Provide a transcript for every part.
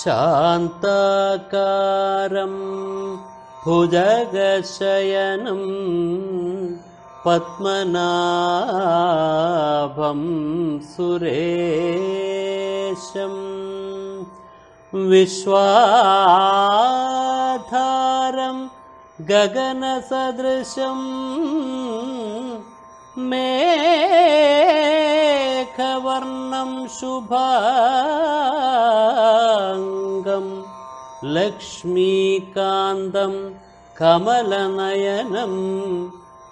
शान्ताकारं भुजगशयनं पद्मनाभं सुरेशम् विश्वाधारं गगनसदृशं मेघवर्णं शुभाङ्गं लक्ष्मीकान्तं कमलनयनं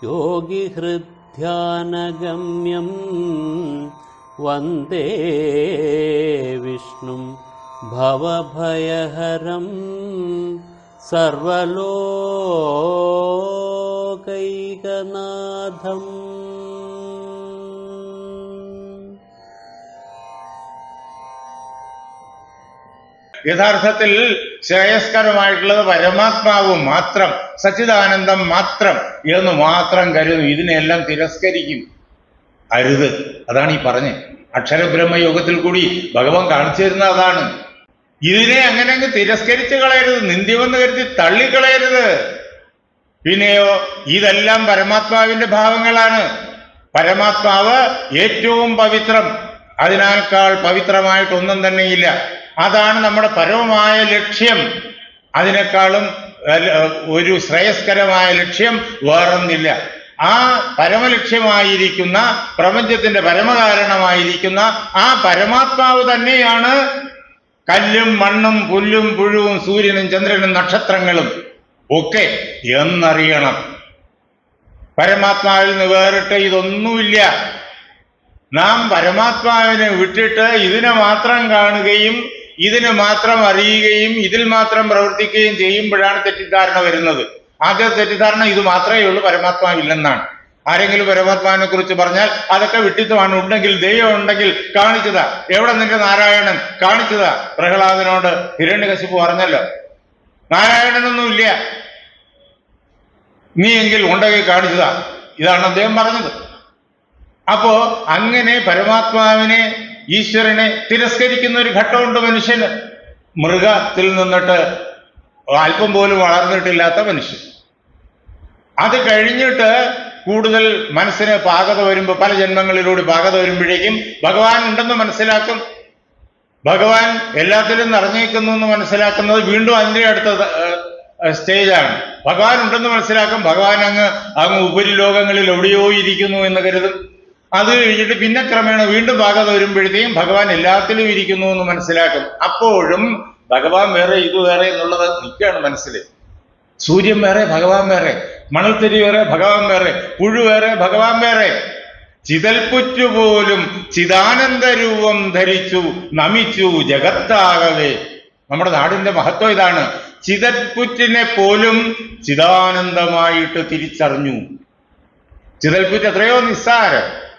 योगिहृद्ध्यानगम्यं वन्दे विष्णुं भवभयहरं सर्वलोकैकनाथम् യഥാർത്ഥത്തിൽ ശ്രേയസ്കരമായിട്ടുള്ളത് പരമാത്മാവ് മാത്രം സച്ചിദാനന്ദം മാത്രം എന്ന് മാത്രം കരുതും ഇതിനെല്ലാം തിരസ്കരിക്കും. അരുത്. അതാണ് ഈ പറഞ്ഞത്. അക്ഷരബ്രഹ്മ യോഗത്തിൽ കൂടി ഭഗവാൻ കാണിച്ചു തരുന്ന അതാണ്. ഇതിനെ അങ്ങനെ അങ്ങ് തിരസ്കരിച്ചു കളയരുത്. നിന്ദ്യമെന്ന് കരുതി തള്ളിക്കളയരുത്. പിന്നെയോ ഇതെല്ലാം പരമാത്മാവിന്റെ ഭാവങ്ങളാണ്. പരമാത്മാവ് ഏറ്റവും പവിത്രം. അതിനേക്കാൾ പവിത്രമായിട്ടൊന്നും തന്നെയില്ല. അതാണ് നമ്മുടെ പരമമായ ലക്ഷ്യം. അതിനേക്കാളും ഒരു ശ്രേയസ്കരമായ ലക്ഷ്യം വേറൊന്നില്ല. ആ പരമലക്ഷ്യമായിരിക്കുന്ന പ്രപഞ്ചത്തിന്റെ പരമകാരണമായിരിക്കുന്ന ആ പരമാത്മാവ് തന്നെയാണ് കല്ലും മണ്ണും പുല്ലും പുഴുവും സൂര്യനും ചന്ദ്രനും നക്ഷത്രങ്ങളും ഒക്കെ എന്നറിയണം. പരമാത്മാവിൽ നിന്ന് വേറിട്ട് ഇതൊന്നുമില്ല. നാം പരമാത്മാവിനെ വിട്ടിട്ട് ഇതിനെ മാത്രം കാണുകയും ഇതിനെ മാത്രം അറിയുകയും ഇതിൽ മാത്രം പ്രവർത്തിക്കുകയും ചെയ്യുമ്പോഴാണ് തെറ്റിദ്ധാരണ വരുന്നത്. ആദ്യ തെറ്റിദ്ധാരണ ഇത് മാത്രമേ ഉള്ളൂ പരമാത്മാവില്ലെന്നാണ് ആരെങ്കിലും പരമാത്മാവിനെ കുറിച്ച് പറഞ്ഞാൽ അതൊക്കെ വിട്ടിത്തമാണ് ഉണ്ടെങ്കിൽ ദൈവം ഉണ്ടെങ്കിൽ കാണിച്ചതാ. എവിടെ നിന്റെ നാരായണൻ? കാണിച്ചതാ. പ്രഹ്ലാദനോട് ഹിരണ്യകശിപ്പ് പറഞ്ഞല്ലോ. നാരായണനൊന്നുമില്ല നീ എങ്കിൽ ഉണ്ടെങ്കിൽ കാണിച്ചതാ. ഇതാണ് അദ്ദേഹം പറഞ്ഞത്. അപ്പോ അങ്ങനെ പരമാത്മാവിനെ ഈശ്വരനെ തിരസ്കരിക്കുന്ന ഒരു ഘട്ടമുണ്ട് മനുഷ്യന്. മൃഗത്തിൽ നിന്നിട്ട് അല്പം പോലും വളർന്നിട്ടില്ലാത്ത മനുഷ്യൻ. അത് കഴിഞ്ഞിട്ട് കൂടുതൽ മനസ്സിന് പാകത വരുമ്പോൾ പല ജന്മങ്ങളിലൂടെ പാകത വരുമ്പോഴേക്കും ഭഗവാൻ ഉണ്ടെന്ന് മനസ്സിലാക്കും. ഭഗവാൻ എല്ലാത്തിലും നിറഞ്ഞേക്കുന്നു എന്ന് മനസ്സിലാക്കുന്നത് വീണ്ടും അതിന്റെ അടുത്ത സ്റ്റേജാണ്. ഭഗവാൻ ഉണ്ടെന്ന് മനസ്സിലാക്കും. ഭഗവാൻ അങ്ങ് അങ്ങ് ഉപരിലോകങ്ങളിൽ എവിടെയോ ഇരിക്കുന്നു എന്ന് കരുതും. അത് കഴിഞ്ഞിട്ട് പിന്നെ ക്രമേണ വീണ്ടും പാകത വരുമ്പോഴത്തേക്കും ഭഗവാൻ എല്ലാത്തിലും ഇരിക്കുന്നു എന്ന് മനസ്സിലാക്കും. അപ്പോഴും ഭഗവാൻ വേറെ ഇത് വേറെ എന്നുള്ളത് നിൽക്കുകയാണ് മനസ്സിൽ. സൂര്യൻ വേറെ ഭഗവാൻ വേറെ. മണൽത്തരി വേറെ ഭഗവാൻ വേറെ. പുഴു വേറെ ഭഗവാൻ വേറെ. ചിതൽപുറ്റു പോലും ചിദാനന്ദ രൂപം ധരിച്ചു നമിച്ചു ജഗത്താകവേ. നമ്മുടെ നാടിന്റെ മഹത്വം ഇതാണ്. ചിതൽപുറ്റിനെ പോലും ചിദാനന്ദമായിട്ട് തിരിച്ചറിഞ്ഞു. ചിതൽപുറ്റ് എത്രയോ നിസ്സാരം.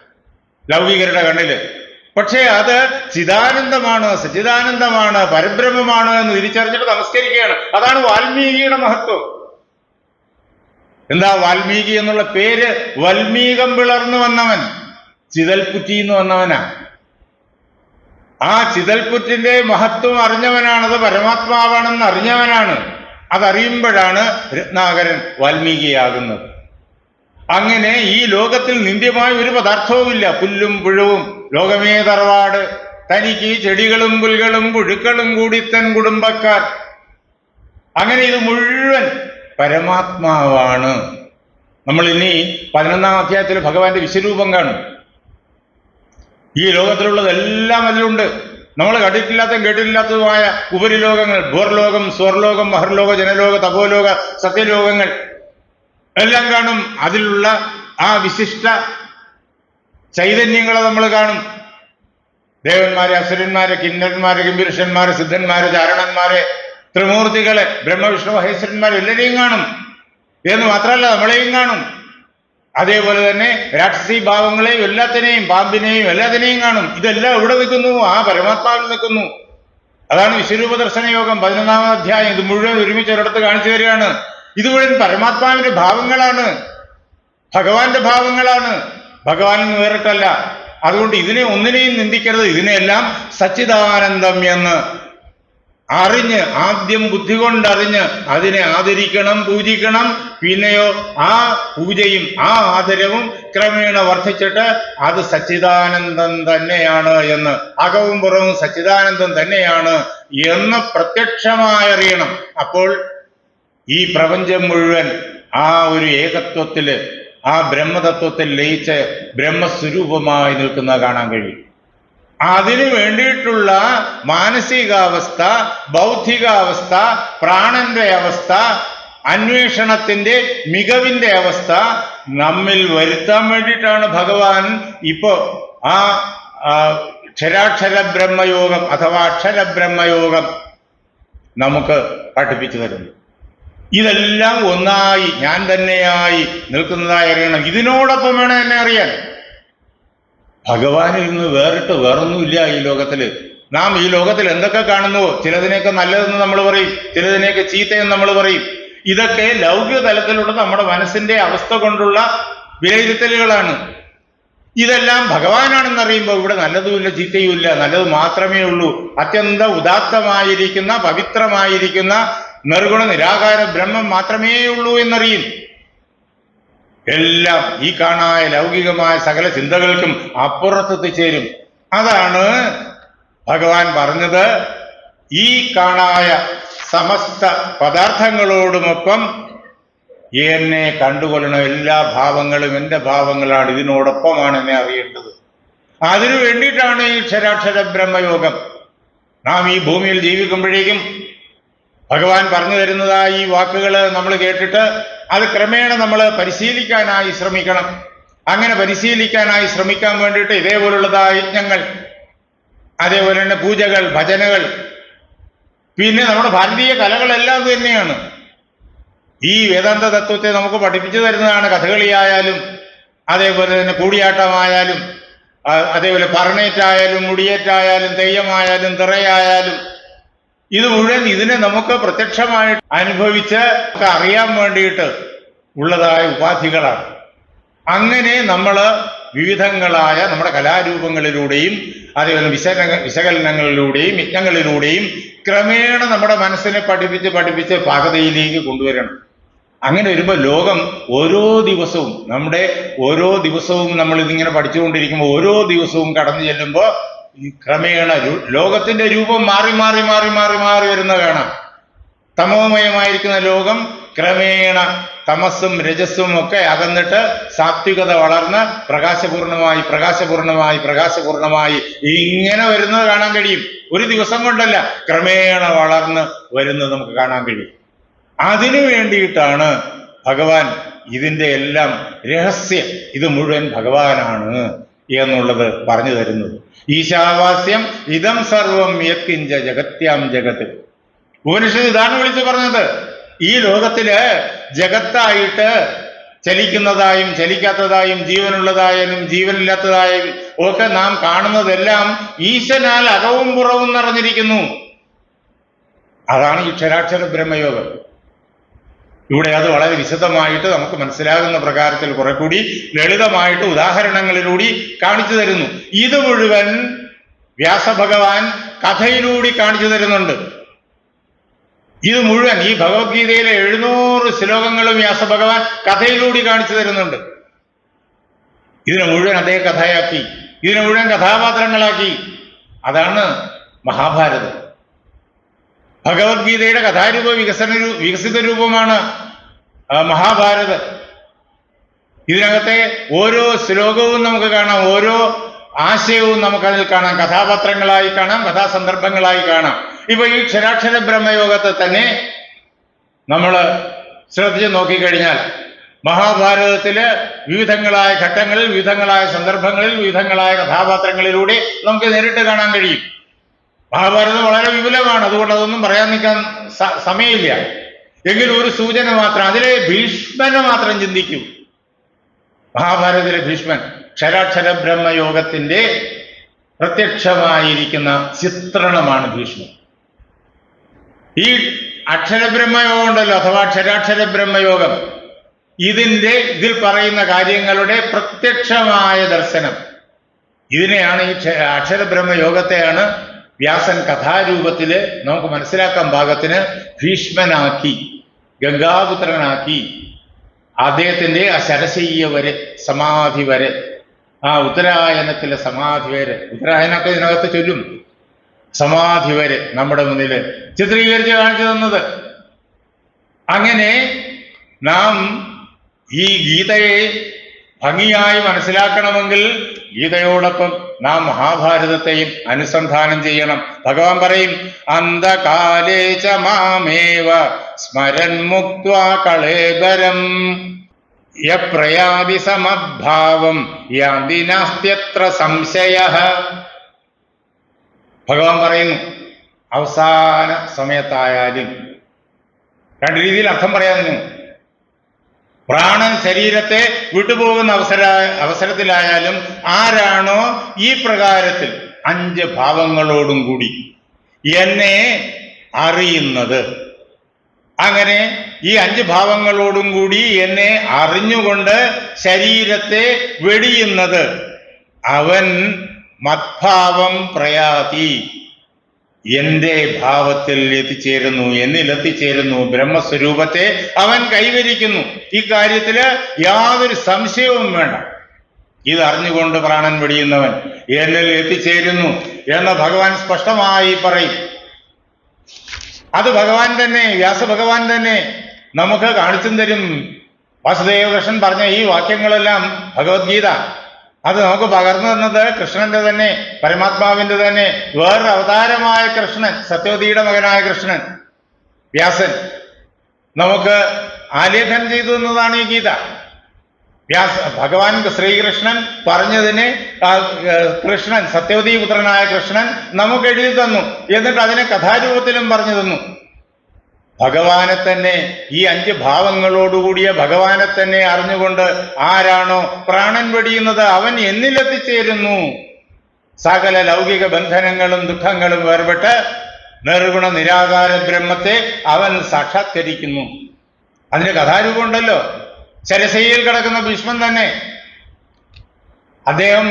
ലൗകികരുടെ കണ്ണിൽ പക്ഷേ അത് ചിദാനന്ദമാണ് സച്ചിദാനന്ദമാണ് പരബ്രഹ്മമാണ് എന്ന് തിരിച്ചറിഞ്ഞിട്ട് നമസ്കരിക്കുകയാണ്. അതാണ് വാൽമീകിയുടെ മഹത്വം. എന്താ വാൽമീകി എന്നുള്ള പേര്? വൽമീകം പിളർന്നു വന്നവൻ. ചിതൽപുറ്റി എന്ന് വന്നവനാ. ആ ചിതൽപുറ്റിന്റെ മഹത്വം അറിഞ്ഞവനാണ് അത് പരമാത്മാവാണെന്ന് അറിഞ്ഞവനാണ്. അതറിയുമ്പോഴാണ് രത്നാകരൻ വാൽമീകിയാകുന്നത്. അങ്ങനെ ഈ ലോകത്തിൽ നിന്ദ്യമായ ഒരു പദാർത്ഥവുമില്ല. പുല്ലും പുഴുവും. ലോകമേ തറവാട്. തനിക്ക് ചെടികളും പുൽകളും പുഴുക്കളും കൂടി തൻ കുടുംബക്കാർ. അങ്ങനെ ഇത് മുഴുവൻ പരമാത്മാവാണ്. നമ്മൾ ഇനി പതിനൊന്നാം അധ്യായത്തിൽ ഭഗവാന്റെ വിശ്വരൂപം കാണും. ഈ ലോകത്തിലുള്ളതെല്ലാം അതിലുണ്ട്. നമ്മൾ കണ്ടിട്ടില്ലാത്തതും കേട്ടിട്ടില്ലാത്തതുമായ ഉപരിലോകങ്ങൾ ഭൂർലോകം സ്വർലോകം മഹർലോക ജനലോക തപോലോക സത്യലോകങ്ങൾ. എല്ലാം കാണും. അതിലുള്ള ആ വിശിഷ്ട ചൈതന്യങ്ങളെ നമ്മൾ കാണും. ദേവന്മാരെ അസുരന്മാരെ കിന്നരന്മാരെ ഗംഭീരന്മാരെ സിദ്ധന്മാരെ ചാരണന്മാരെ ത്രിമൂർത്തികളെ ബ്രഹ്മവിഷ്ണു മഹേശ്വരന്മാരെ എല്ലാവരെയും കാണും. എന്ന് മാത്രമല്ല നമ്മളെയും കാണും. അതേപോലെ തന്നെ രാക്ഷസി ഭാവങ്ങളെയും എല്ലാത്തിനെയും പാമ്പിനെയും എല്ലാത്തിനെയും കാണും. ഇതെല്ലാം ഇവിടെ നിൽക്കുന്നു ആ പരമാത്മാവിൽ നിൽക്കുന്നു. അതാണ് വിശ്വരൂപ ദർശന യോഗം പതിനൊന്നാമത് അധ്യായം. ഇത് മുഴുവൻ ഒരുമിച്ച് ഒരിടത്ത് കാണിച്ചു തരികയാണ്. ഇത് മുഴുവൻ പരമാത്മാവിന്റെ ഭാവങ്ങളാണ്. ഭഗവാന്റെ ഭാവങ്ങളാണ്. നിന്ന് വേറിട്ടല്ല. അതുകൊണ്ട് ഇതിനെ ഒന്നിനെയും നിന്ദിക്കരുത്. ഇതിനെല്ലാം സച്ചിദാനന്ദം എന്ന്. അറിഞ്ഞ് ആദ്യം ബുദ്ധി കൊണ്ടറിഞ്ഞ് അതിനെ ആദരിക്കണം പൂജിക്കണം. പിന്നെയോ ആ പൂജയും ആ ആദരവും ക്രമേണ വർദ്ധിച്ചിട്ട് അത് സച്ചിദാനന്ദം തന്നെയാണ് എന്ന്. അകവും പുറവും സച്ചിദാനന്ദം തന്നെയാണ് എന്ന് പ്രത്യക്ഷമായി അറിയണം അപ്പോൾ ഈ പ്രപഞ്ചം മുഴുവൻ ആ ഒരു ഏകത്വത്തിൽ ആ ബ്രഹ്മതത്വത്തിൽ ലയിച്ച് ബ്രഹ്മസ്വരൂപമായി നിൽക്കുന്ന കാണാൻ കഴിയും. അതിനു വേണ്ടിയിട്ടുള്ള മാനസികാവസ്ഥ ബൗദ്ധികാവസ്ഥ പ്രാണന്റെ അവസ്ഥ അന്വേഷണത്തിന്റെ മികവിന്റെ അവസ്ഥ നമ്മിൽ വരുത്താൻ വേണ്ടിയിട്ടാണ് ഭഗവാൻ ഇപ്പോ ആ ക്ഷരാക്ഷര ബ്രഹ്മയോഗം അഥവാ അക്ഷര ബ്രഹ്മയോഗം നമുക്ക് പഠിപ്പിച്ചു തരുന്നു ഇതെല്ലാം ഒന്നായി ഞാൻ തന്നെയായി നിൽക്കുന്നതായി അറിയണം. ഇതിനോടൊപ്പം വേണം എന്നെ അറിയാൻ. ഭഗവാനിൽ നിന്ന് വേറിട്ട് വേറൊന്നുമില്ല ഈ ലോകത്തിൽ. നാം ഈ ലോകത്തിൽ എന്തൊക്കെ കാണുന്നുവോ ചിലതിനെയൊക്കെ നല്ലതെന്ന് നമ്മൾ പറയും ചിലതിനെയൊക്കെ ചീത്തയെന്ന് നമ്മൾ പറയും. ഇതൊക്കെ ലൗകിക തലത്തിലുള്ള നമ്മുടെ മനസ്സിന്റെ അവസ്ഥ കൊണ്ടുള്ള വിലയിരുത്തലുകളാണ്. ഇതെല്ലാം ഭഗവാനാണെന്ന് അറിയുമ്പോൾ ഇവിടെ നല്ലതുമില്ല ചീത്തയുമില്ല. നല്ലത് മാത്രമേ ഉള്ളൂ. അത്യന്ത ഉദാത്തമായിരിക്കുന്ന പവിത്രമായിരിക്കുന്ന നിർഗുണ നിരാകാര ബ്രഹ്മം മാത്രമേ ഉള്ളൂ എന്നറിയും. എല്ലാം ഈ കാണായ ലൗകികമായ സകല ചിന്തകൾക്കും അപ്പുറത്തെത്തിച്ചേരും അതാണ് ഭഗവാൻ പറഞ്ഞത്. ഈ കാണായ സമസ്ത പദാർത്ഥങ്ങളോടുമൊപ്പം എന്നെ കണ്ടുകൊള്ളണ എല്ലാ ഭാവങ്ങളും എന്റെ ഭാവങ്ങളാണ്. ഇതിനോടൊപ്പമാണ് എന്നെ അറിയേണ്ടത്. അതിനു വേണ്ടിയിട്ടാണ് ഈ ക്ഷരാക്ഷര ബ്രഹ്മയോഗം നാം ഈ ഭൂമിയിൽ ജീവിക്കുമ്പോഴേക്കും ഭഗവാൻ പറഞ്ഞു തരുന്നതായ ഈ വാക്കുകൾ നമ്മൾ കേട്ടിട്ട് അത് ക്രമേണ നമ്മൾ പരിശീലിക്കാനായി ശ്രമിക്കണം. അങ്ങനെ പരിശീലിക്കാനായി ശ്രമിക്കാൻ വേണ്ടിയിട്ട് ഇതേപോലുള്ളതായ യജ്ഞങ്ങൾ അതേപോലെ തന്നെ പൂജകൾ ഭജനകൾ. പിന്നെ നമ്മുടെ ഭാരതീയ കലകളെല്ലാം തന്നെയാണ്. ഈ വേദാന്ത തത്വത്തെ നമുക്ക് പഠിപ്പിച്ചു തരുന്നതാണ് കഥകളിയായാലും അതേപോലെ തന്നെ കൂടിയാട്ടമായാലും അതേപോലെ പറണേറ്റായാലും മുടിയേറ്റായാലും തെയ്യമായാലും തിറയായാലും ഇത് മുഴുവൻ ഇതിനെ നമുക്ക് പ്രത്യക്ഷമായിട്ട് അനുഭവിച്ച് അറിയാൻ വേണ്ടിയിട്ട് ഉള്ളതായ ഉപാധികളാണ്. അങ്ങനെ നമ്മൾ വിവിധങ്ങളായ നമ്മുടെ കലാരൂപങ്ങളിലൂടെയും അതേപോലെ വിശകല വിശകലനങ്ങളിലൂടെയും യജ്ഞങ്ങളിലൂടെയും ക്രമേണ നമ്മുടെ മനസ്സിനെ പഠിപ്പിച്ച് പഠിപ്പിച്ച് പാകതയിലേക്ക് കൊണ്ടുവരണം. അങ്ങനെ വരുമ്പോൾ ലോകം ഓരോ ദിവസവും നമ്മുടെ ഓരോ ദിവസവും നമ്മൾ ഇതിങ്ങനെ പഠിച്ചുകൊണ്ടിരിക്കുമ്പോൾ ഓരോ ദിവസവും കടന്നു ചെല്ലുമ്പോൾ ഈ ക്രമേണ ലോകത്തിന്റെ രൂപം മാറി മാറി മാറി മാറി മാറി വരുന്ന കാണാം തമോമയമായിരിക്കുന്ന ലോകം ക്രമേണ തമസ്സും രജസ്സും ഒക്കെ അകന്നിട്ട് സാത്വികത വളർന്ന് പ്രകാശപൂർണമായി പ്രകാശപൂർണമായി പ്രകാശപൂർണമായി ഇങ്ങനെ വരുന്നത് കാണാൻ കഴിയും. ഒരു ദിവസം കൊണ്ടല്ല ക്രമേണ വളർന്ന് വരുന്നത് നമുക്ക് കാണാൻ കഴിയും. അതിനു വേണ്ടിയിട്ടാണ് ഭഗവാൻ ഇതിന്റെ എല്ലാം രഹസ്യം. ഇത് മുഴുവൻ ഭഗവാനാണ്. എന്നുള്ളത് പറഞ്ഞു തരുന്നത്. ഈശാവാസ്യം ഇതം സർവം യത്കിഞ്ച ജഗത്യാം ജഗത്ത് ഉപനിഷത്ത് ഇതാണ് വിളിച്ചു പറഞ്ഞത്. ഈ ലോകത്തിൽ ജഗത്തായിട്ട് ചലിക്കുന്നതായും ചലിക്കാത്തതായും ജീവനുള്ളതായാലും ജീവനില്ലാത്തതായും ഒക്കെ നാം കാണുന്നതെല്ലാം ഈശനാൽ അകവും പുറവും നിറഞ്ഞിരിക്കുന്നു. അതാണ് ഈ ക്ഷരാക്ഷര ബ്രഹ്മയോഗം. ഇവിടെ അത് വളരെ വിശദമായിട്ട് നമുക്ക് മനസ്സിലാകുന്ന പ്രകാരത്തിൽ കുറെ കൂടി ലളിതമായിട്ട് ഉദാഹരണങ്ങളിലൂടെ കാണിച്ചു തരുന്നു. ഇത് മുഴുവൻ വ്യാസഭഗവാൻ കഥയിലൂടെ കാണിച്ചു തരുന്നുണ്ട്. ഇത് മുഴുവൻ ഈ ഭഗവത്ഗീതയിലെ എഴുന്നൂറ് ശ്ലോകങ്ങളും വ്യാസഭഗവാൻ കഥയിലൂടെ കാണിച്ചു തരുന്നുണ്ട്. ഇതിനെ മുഴുവൻ അതേ കഥയാക്കി. ഇതിനെ മുഴുവൻ കഥാപാത്രങ്ങളാക്കി. അതാണ് മഹാഭാരതം. ഭഗവത്ഗീതയുടെ കഥാരൂപ വികസന വികസിത രൂപമാണ് മഹാഭാരതം. ഇതിനകത്തെ ഓരോ ശ്ലോകവും നമുക്ക് കാണാം ഓരോ ആശയവും നമുക്കതിൽ കാണാം കഥാപാത്രങ്ങളായി കാണാം കഥാസന്ദർഭങ്ങളായി കാണാം. ഇപ്പൊ ഈ ക്ഷരാക്ഷര ബ്രഹ്മയോഗത്തെ തന്നെ നമ്മൾ ശ്രദ്ധിച്ച് നോക്കിക്കഴിഞ്ഞാൽ മഹാഭാരതത്തിൽ വിവിധങ്ങളായ ഘട്ടങ്ങളിൽ വിവിധങ്ങളായ സന്ദർഭങ്ങളിൽ വിവിധങ്ങളായ കഥാപാത്രങ്ങളിലൂടെ നമുക്ക് നേരിട്ട് കാണാൻ കഴിയും. മഹാഭാരതം വളരെ വിപുലമാണ്. അതുകൊണ്ട് അതൊന്നും പറയാൻ നിൽക്കാൻ സമയമില്ല. എങ്കിലും ഒരു സൂചന മാത്രം അതിലെ ഭീഷ്മനെ മാത്രം ചിന്തിക്കൂ. മഹാഭാരതത്തിലെ ഭീഷ്മൻ ക്ഷരാക്ഷര ബ്രഹ്മയോഗത്തിന്റെ പ്രത്യക്ഷമായിരിക്കുന്ന ചിത്രണമാണ് ഭീഷ്മൻ. ഈ അക്ഷരബ്രഹ്മയോഗം ഉണ്ടല്ലോ അഥവാ ക്ഷരാക്ഷര ബ്രഹ്മയോഗം ഇതിന്റെ ഇതിൽ പറയുന്ന കാര്യങ്ങളുടെ പ്രത്യക്ഷമായ ദർശനം. ഇതിനെയാണ് ഈ ക്ഷ- അക്ഷരബ്രഹ്മയോഗത്തെയാണ് വ്യാസൻ കഥാരൂപത്തിൽ നമുക്ക് മനസ്സിലാക്കാൻ പാകത്തിന് ഭീഷ്മനാക്കി ഗംഗാപുത്രനാക്കി അദ്ദേഹത്തിന്റെ ആ ശരശയ്യ വരെ സമാധി വരെ ആ ഉത്തരായനത്തിലെ സമാധി വരെ ഉത്തരായനൊക്കെ ഇതിനകത്ത് ചൊല്ലും. സമാധി വരെ നമ്മുടെ മുന്നിൽ ചിത്രീകരിച്ച് കാണിച്ചു തന്നത്. അങ്ങനെ നാം ഈ ഗീതയെ ഭംഗിയായി മനസ്സിലാക്കണമെങ്കിൽ ഗീതയോടൊപ്പം നാം മഹാഭാരതത്തെയും അനുസന്ധാനം ചെയ്യണം. ഭഗവാൻ പറയും അന്ധകാലേ ച മാമേവ സ്മരൻ മുക്വാളേബരം യപ്രയാതി സമദ്ഭാവം യാതി നാസ്ത്യത്ര സംശയ. ഭഗവാൻ പറയുന്നു അവസാന സമയത്തായാലും രണ്ട് രീതിയിൽ അർത്ഥം പറയാതിന് പ്രാണൻ ശരീരത്തെ വിട്ടുപോകുന്ന അവസര അവസരത്തിലായാലും ആരാണോ ഈ പ്രകാരത്തിൽ അഞ്ച് ഭാവങ്ങളോടും കൂടി എന്നെ അറിയുന്നത്. അങ്ങനെ ഈ അഞ്ച് ഭാവങ്ങളോടും കൂടി എന്നെ അറിഞ്ഞുകൊണ്ട് ശരീരത്തെ വെടിയുന്നത്. അവൻ മത്ഭാവം പ്രയാതി. എന്റെ ഭാവത്തിൽ എത്തിച്ചേരുന്നു എന്നിൽ എത്തിച്ചേരുന്നു ബ്രഹ്മസ്വരൂപത്തെ അവൻ കൈവരിക്കുന്നു. ഈ കാര്യത്തിൽ യാതൊരു സംശയവും വേണ്ട. ഇത് അറിഞ്ഞുകൊണ്ട് പ്രാണൻ വെടിയുന്നവൻ എന്നിൽ എത്തിച്ചേരുന്നു എന്ന് ഭഗവാൻ സ്പഷ്ടമായി പറയും. അത് ഭഗവാൻ തന്നെ വ്യാസഭഗവാൻ തന്നെ നമുക്ക് കാണിച്ചും തരും. വാസുദേവകൃഷ്ണൻ പറഞ്ഞ ഈ വാക്യങ്ങളെല്ലാം ഭഗവത്ഗീത. അത് നമുക്ക് പകർന്നു തന്നത് കൃഷ്ണന്റെ തന്നെ പരമാത്മാവിന്റെ തന്നെ വേറൊരു അവതാരമായ കൃഷ്ണൻ സത്യവതിയുടെ മകനായ കൃഷ്ണൻ വ്യാസൻ. നമുക്ക് ആലേഖനം ചെയ്തു തന്നതാണ് ഈ ഗീത. വ്യാസ ഭഗവാൻ ശ്രീകൃഷ്ണൻ പറഞ്ഞതിന് കൃഷ്ണൻ സത്യവതി പുത്രനായ കൃഷ്ണൻ നമുക്ക് എഴുതി തന്നു. എന്നിട്ട് അതിനെ കഥാരൂപത്തിലും പറഞ്ഞു തന്നു. ഭഗവാനെ തന്നെ ഈ അഞ്ച് ഭാവങ്ങളോടുകൂടിയ ഭഗവാനെ തന്നെ അറിഞ്ഞുകൊണ്ട് ആരാണോ പ്രാണൻ വെടിയുന്നത് അവൻ എന്നിലെത്തിച്ചേരുന്നു. സകല ലൗകിക ബന്ധനങ്ങളും ദുഃഖങ്ങളും വേർപെട്ട് നിർഗുണ നിരാകാര ബ്രഹ്മത്തെ അവൻ സാക്ഷാത്കരിക്കുന്നു. അതിന് കഥാരൂപം ഉണ്ടല്ലോ ശരശയിൽ കിടക്കുന്ന ഭീഷ്മൻ തന്നെ. അദ്ദേഹം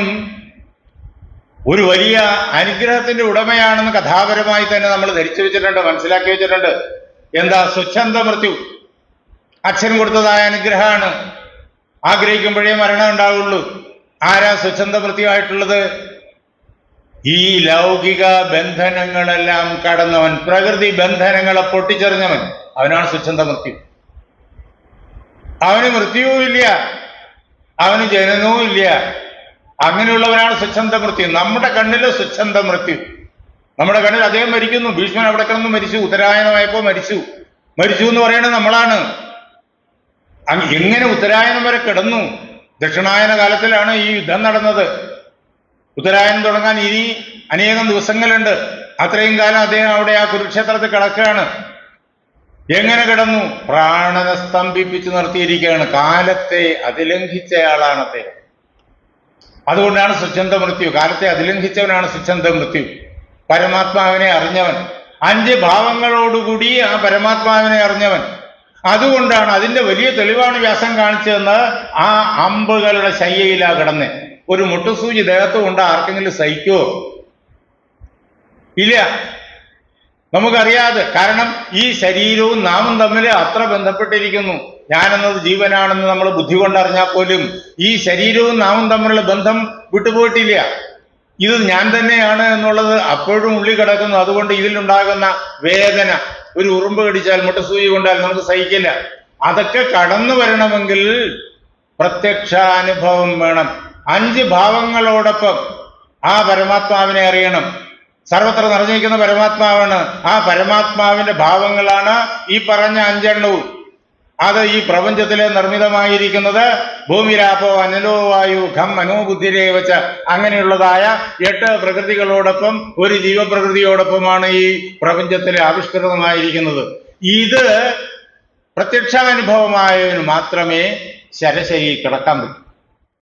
ഒരു വലിയ അനുഗ്രഹത്തിന്റെ ഉടമയാണെന്ന് കഥാപരമായി തന്നെ നമ്മൾ ധരിച്ചു വെച്ചിട്ടുണ്ട് മനസ്സിലാക്കി വെച്ചിട്ടുണ്ട്. എന്താ സ്വച്ഛന്ത മൃത്യു? അച്ഛൻ കൊടുത്തതായ അനുഗ്രഹമാണ്. ആഗ്രഹിക്കുമ്പോഴേ മരണം ഉണ്ടാവുള്ളൂ. ആരാ സ്വച്ഛന്ത മൃത്യുവായിട്ടുള്ളത്? ഈ ലൗകിക ബന്ധനങ്ങളെല്ലാം കടന്നവൻ പ്രകൃതി ബന്ധനങ്ങളെ പൊട്ടിച്ചെറിഞ്ഞവൻ. അവനാണ് സ്വച്ഛന്ത മൃത്യു. അവന് മൃത്യുവും ഇല്ല. അവന് ജനനവും ഇല്ല. അങ്ങനെയുള്ളവനാണ് സ്വച്ഛന്ത മൃത്യു. നമ്മുടെ കണ്ണിൽ സ്വച്ഛന്ത മൃത്യു. നമ്മുടെ കണ്ണിൽ അദ്ദേഹം മരിക്കുന്നു. ഭീഷ്മൻ അവിടെ കിടന്ന് മരിച്ചു. ഉത്തരായണമായപ്പോ മരിച്ചു. മരിച്ചു എന്ന് പറയുന്നത് നമ്മളാണ്. എങ്ങനെ ഉത്തരായനം വരെ കിടന്നു? ദക്ഷിണായന കാലത്തിലാണ് ഈ യുദ്ധം നടന്നത്. ഉത്തരായനം തുടങ്ങാൻ ഇനി അനേകം ദിവസങ്ങളുണ്ട്. അത്രയും കാലം അദ്ദേഹം അവിടെ ആ കുരുക്ഷേത്രത്തിൽ കിടക്കുകയാണ്. എങ്ങനെ കിടന്നു? പ്രാണനെ സ്തംഭിപ്പിച്ച് നിർത്തിയിരിക്കുകയാണ്. കാലത്തെ അതിലംഘിച്ചയാളാണ് അദ്ദേഹം. അതുകൊണ്ടാണ് സ്വച്ഛന്ത മൃത്യു. കാലത്തെ അതിലംഘിച്ചവനാണ് സ്വച്ഛന്ത മൃത്യു. പരമാത്മാവിനെ അറിഞ്ഞവൻ. അഞ്ച് ഭാവങ്ങളോടുകൂടി ആ പരമാത്മാവിനെ അറിഞ്ഞവൻ. അതുകൊണ്ടാണ് അതിന്റെ വലിയ തെളിവാണ് വ്യാസം കാണിച്ചതെന്ന് ആ അമ്പുകളുടെ ശയ്യയിലാ കിടന്ന്. ഒരു മുട്ടുസൂചി ദേഹത്ത് കൊണ്ട് ആർക്കെങ്കിലും സഹിക്കുമോ ഇല്ല. നമുക്കറിയാതെ. കാരണം ഈ ശരീരവും നാമും തമ്മിൽ അത്ര ബന്ധപ്പെട്ടിരിക്കുന്നു. ഞാനെന്നത് ജീവനാണെന്ന് നമ്മൾ ബുദ്ധി കൊണ്ടറിഞ്ഞാൽ പോലും ഈ ശരീരവും നാമും തമ്മിലുള്ള ബന്ധം വിട്ടുപോയിട്ടില്ല. ഇത് ഞാൻ തന്നെയാണ് എന്നുള്ളത് അപ്പോഴും ഉള്ളി കിടക്കുന്നു. അതുകൊണ്ട് ഇതിലുണ്ടാകുന്ന വേദന ഒരു ഉറുമ്പ് കടിച്ചാൽ മുട്ട മുട്ടസൂചി കൊണ്ടാൽ നമുക്ക് സഹിക്കില്ല. അതൊക്കെ കടന്നു വരണമെങ്കിൽ പ്രത്യക്ഷാനുഭവം വേണം. അഞ്ച് ഭാവങ്ങളോടൊപ്പം ആ പരമാത്മാവിനെ അറിയണം. സർവത്ര നിറഞ്ഞിരിക്കുന്ന പരമാത്മാവാണ്. ആ പരമാത്മാവിന്റെ ഭാവങ്ങളാണ് ഈ പറഞ്ഞ അഞ്ചെണ്ണവും. അത് ഈ പ്രപഞ്ചത്തിലെ നിർമ്മിതമായിരിക്കുന്നത് ഭൂമിരാപോ അനലോ വായു ഖം മനോബുദ്ധിരേ വെച്ച അങ്ങനെയുള്ളതായ എട്ട് പ്രകൃതികളോടൊപ്പം ഒരു ജീവപ്രകൃതിയോടൊപ്പമാണ് ഈ പ്രപഞ്ചത്തിലെ ആവിഷ്കൃതമായിരിക്കുന്നത്. ഇത് പ്രത്യക്ഷാനുഭവമായവന് മാത്രമേ ശരശരി കിടക്കാൻ പറ്റൂ.